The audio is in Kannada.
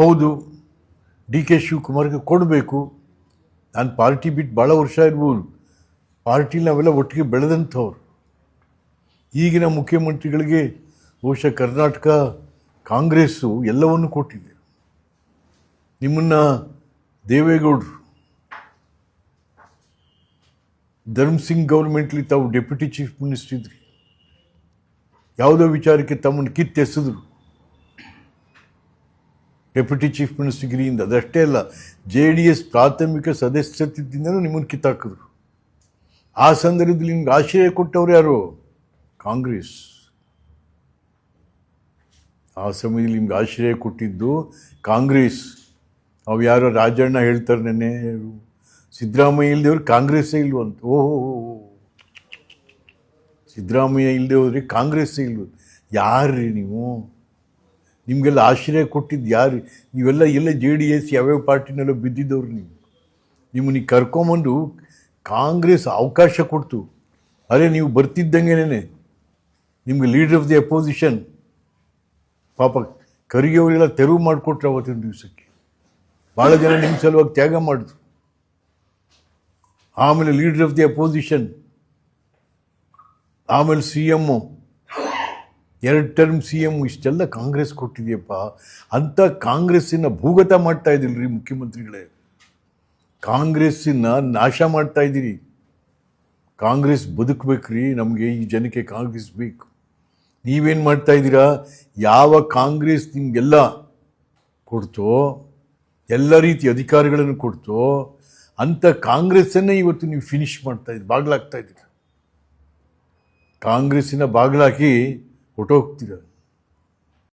ಹೌದು, ಡಿ ಕೆ ಶಿವಕುಮಾರ್ಗೆ ಕೊಡಬೇಕು. ನಾನು ಪಾರ್ಟಿ ಬಿಟ್ಟು ಭಾಳ ವರ್ಷ ಇರ್ಬೋದು. ಪಾರ್ಟಿಲಿ ನಾವೆಲ್ಲ ಒಟ್ಟಿಗೆ ಬೆಳೆದಂಥವ್ರು. ಈಗಿನ ಮುಖ್ಯಮಂತ್ರಿಗಳಿಗೆ ಬಹುಶಃ ಕರ್ನಾಟಕ, ಕಾಂಗ್ರೆಸ್ಸು ಎಲ್ಲವನ್ನು ಕೊಟ್ಟಿದೆ. ನಿಮ್ಮನ್ನು ದೇವೇಗೌಡರು ಧರ್ಮಸಿಂಗ್ ಗೌರ್ಮೆಂಟ್ಲಿ ತಾವು ಡೆಪ್ಯೂಟಿ ಚೀಫ್ ಮಿನಿಸ್ಟರ್ ಇದ್ರಿ. ಯಾವುದೋ ವಿಚಾರಕ್ಕೆ ತಮ್ಮನ್ನು ಕಿತ್ತೆಸೆದ್ರು. ಡೆಪ್ಯೂಟಿ ಚೀಫ್ ಮಿನಿಸ್ಟರ್ಗಿರಿಯಿಂದ ಅದಷ್ಟೇ ಅಲ್ಲ, ಜೆ ಡಿ ಎಸ್ ಪ್ರಾಥಮಿಕ ಸದಸ್ಯತ್ವದಿಂದಲೂ ನಿಮ್ಮನ್ನು ಕಿತ್ತಾಕಿದ್ರು. ಆ ಸಂದರ್ಭದಲ್ಲಿ ನಿಮ್ಗೆ ಆಶ್ರಯ ಕೊಟ್ಟವ್ರು ಯಾರು? ಕಾಂಗ್ರೆಸ್. ಆ ಸಮಯದಲ್ಲಿ ನಿಮ್ಗೆ ಆಶ್ರಯ ಕೊಟ್ಟಿದ್ದು ಕಾಂಗ್ರೆಸ್. ಅವು ಯಾರೋ ರಾಜಣ್ಣ ಹೇಳ್ತಾರೆ ನೆನ್ನೆ, ಸಿದ್ದರಾಮಯ್ಯ ಇಲ್ದೇವ್ರು ಕಾಂಗ್ರೆಸ್ಸೇ ಇಲ್ವಂತ ಓಹೋ ಸಿದ್ದರಾಮಯ್ಯ ಇಲ್ಲದೆ ಹೋದ್ರೆ ಕಾಂಗ್ರೆಸ್ಸೇ ಇಲ್ವ ಯಾರ್ರಿ ನೀವು? ನಿಮಗೆಲ್ಲ ಆಶ್ರಯ ಕೊಟ್ಟಿದ್ದು ಯಾರು? ನೀವೆಲ್ಲ ಎಲ್ಲ ಜೆ ಡಿ ಎಸ್ ಯಾವ್ಯಾವ ಪಾರ್ಟಿನೆಲ್ಲ ಬಿದ್ದಿದ್ದವ್ರು ನೀವು. ನಿಮ್ಮನ್ನ ಕರ್ಕೊಂಬಂದು ಕಾಂಗ್ರೆಸ್ ಅವಕಾಶ ಕೊಡ್ತು. ಅರೆ, ನೀವು ಬರ್ತಿದ್ದಂಗೆನೇ ನಿಮ್ಗೆ ಲೀಡರ್ ಆಫ್ ದಿ ಅಪೋಸಿಷನ್ ಪಾಪ ಕರಿಗೆಯವರೆಲ್ಲ ತೆರವು ಮಾಡಿಕೊಟ್ರೆ ಅವತ್ತಿನ ದಿವಸಕ್ಕೆ. ಭಾಳ ಜನ ನಿಮ್ಮ ಸಲುವಾಗಿ ತ್ಯಾಗ ಮಾಡಿದ್ರು. ಆಮೇಲೆ ಲೀಡರ್ ಆಫ್ ದಿ ಅಪೋಸಿಷನ್ ಆಮೇಲೆ ಸಿ ಎಮ್ಮು ಎರಡು ಟರ್ಮ್ ಸಿ ಎಂ ಇಷ್ಟೆಲ್ಲ ಕಾಂಗ್ರೆಸ್ ಕೊಟ್ಟಿದೆಯಪ್ಪ. ಅಂಥ ಕಾಂಗ್ರೆಸ್ಸಿನ ಭೂಗತ ಮಾಡ್ತಾ ಇದ್ದೀರಿ ಮುಖ್ಯಮಂತ್ರಿಗಳೇ. ಕಾಂಗ್ರೆಸ್ಸಿನ ನಾಶ ಮಾಡ್ತಾ ಇದ್ದೀರಿ. ಕಾಂಗ್ರೆಸ್ ಬದುಕಬೇಕ್ರಿ, ನಮಗೆ ಈ ಜನಕ್ಕೆ ಕಾಂಗ್ರೆಸ್ ಬೇಕು. ನೀವೇನು ಮಾಡ್ತಾ ಇದ್ದೀರಾ? ಯಾವ ಕಾಂಗ್ರೆಸ್ ನಿಮಗೆಲ್ಲ ಕೊಡ್ತೋ, ಎಲ್ಲ ರೀತಿ ಅಧಿಕಾರಗಳನ್ನು ಕೊಡ್ತೋ ಅಂಥ ಕಾಂಗ್ರೆಸ್ಸನ್ನೇ ಇವತ್ತು ನೀವು ಫಿನಿಶ್ ಮಾಡ್ತಾ ಇದ್ದೀರಿ, ಬಾಗ್ಲಾಗ್ತಾ ಇದ್ದೀರಿ. ಕಾಂಗ್ರೆಸ್ಸಿನ ಬಾಗ್ಲಾಕಿ ওটাও